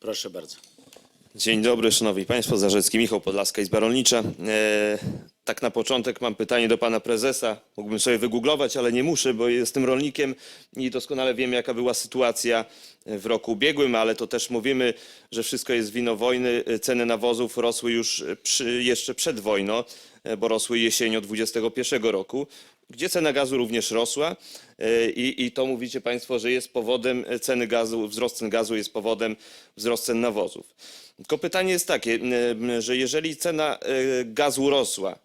Proszę bardzo. Dzień dobry, szanowni państwo. Zarzecki Michał Podlaska, Izba Rolnicza. E, tak na początek mam pytanie do pana prezesa. Mógłbym sobie wygooglować, ale nie muszę, bo jestem rolnikiem i doskonale wiem, jaka była sytuacja w roku ubiegłym, ale to też mówimy, że wszystko jest wino wojny. Ceny nawozów rosły już przy, jeszcze przed wojną, e, bo rosły jesienią 21 roku, gdzie cena gazu również rosła e, i, i to mówicie państwo, że jest powodem ceny gazu, wzrost cen gazu jest powodem wzrost cen nawozów. Tylko pytanie jest takie, że jeżeli cena e, gazu rosła,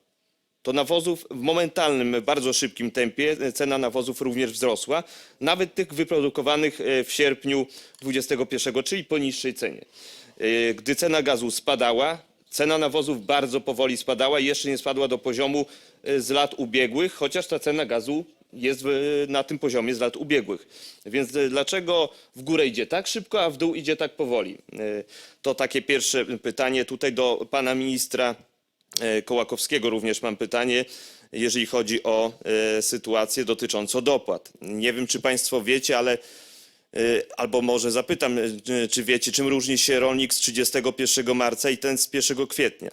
to nawozów w momentalnym, bardzo szybkim tempie e, cena nawozów również wzrosła, nawet tych wyprodukowanych e, w sierpniu 21, czyli po niższej cenie. E, Gdy cena gazu spadała, cena nawozów bardzo powoli spadała i jeszcze nie spadła do poziomu e, z lat ubiegłych, chociaż ta cena gazu jest na tym poziomie z lat ubiegłych. Więc e, dlaczego w górę idzie tak szybko, a w dół idzie tak powoli? E, To takie pierwsze pytanie tutaj do pana ministra Kołakowskiego również mam pytanie, jeżeli chodzi o sytuację dotyczącą dopłat. Nie wiem, czy państwo wiecie, ale albo może zapytam, e, czy wiecie, czym różni się rolnik z 31 marca i ten z 1 kwietnia?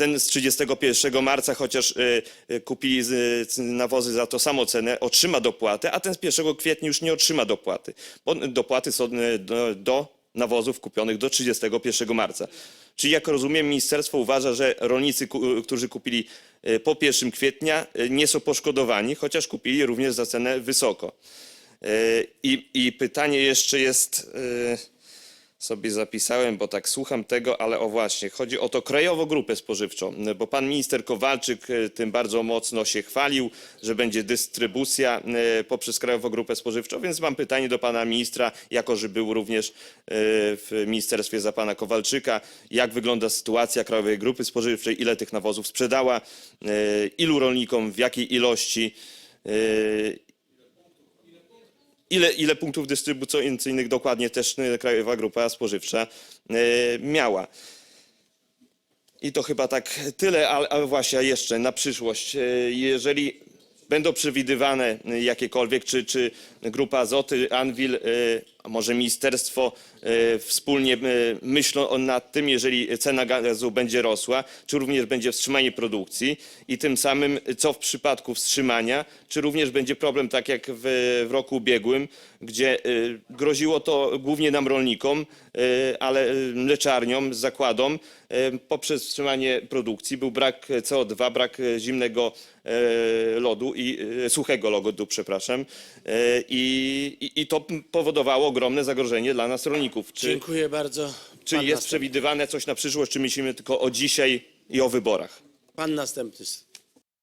ten z 31 marca, chociaż y, y, y, nawozy za to samo cenę, otrzyma dopłatę, a ten z 1 kwietnia już nie otrzyma dopłaty. Bo dopłaty są y, do, do nawozów kupionych do 31 marca. Czyli jak rozumiem, ministerstwo uważa, że rolnicy, którzy kupili y, po 1 kwietnia y, nie są poszkodowani, chociaż kupili również za cenę wysoko. Y, I, i pytanie jeszcze jest... y, sobie zapisałem, bo tak słucham tego, ale o właśnie, chodzi o to krajową grupę spożywczą, bo pan minister Kowalczyk e, tym bardzo mocno się chwalił, że będzie dystrybucja e, poprzez krajową grupę spożywczą, więc mam pytanie do pana ministra, jako że był również e, w ministerstwie za pana Kowalczyka, jak wygląda sytuacja krajowej grupy spożywczej, ile tych nawozów sprzedała, e, ilu rolnikom, w jakiej ilości, e, ile, ile punktów dystrybucyjnych dokładnie też Krajowa Grupa Spożywcza e, miała. I to chyba tak tyle, ale, właśnie jeszcze na przyszłość. e, Jeżeli będą przewidywane jakiekolwiek, czy, czy Grupa Azoty, Anwil, e, a może ministerstwo e, wspólnie e, myślą o- nad tym, jeżeli cena gazu będzie rosła, czy również będzie wstrzymanie produkcji i tym samym co w przypadku wstrzymania, czy również będzie problem tak jak w, roku ubiegłym, gdzie e, groziło to głównie nam rolnikom, ale mleczarniom, zakładom poprzez wstrzymanie produkcji. Był brak CO2, brak zimnego lodu i suchego lodu, przepraszam. I, i, I to powodowało ogromne zagrożenie dla nas rolników. Czy, Dziękuję bardzo. czy Pan jest następny. przewidywane coś na przyszłość, czy myślimy tylko o dzisiaj i o wyborach? Pan następny.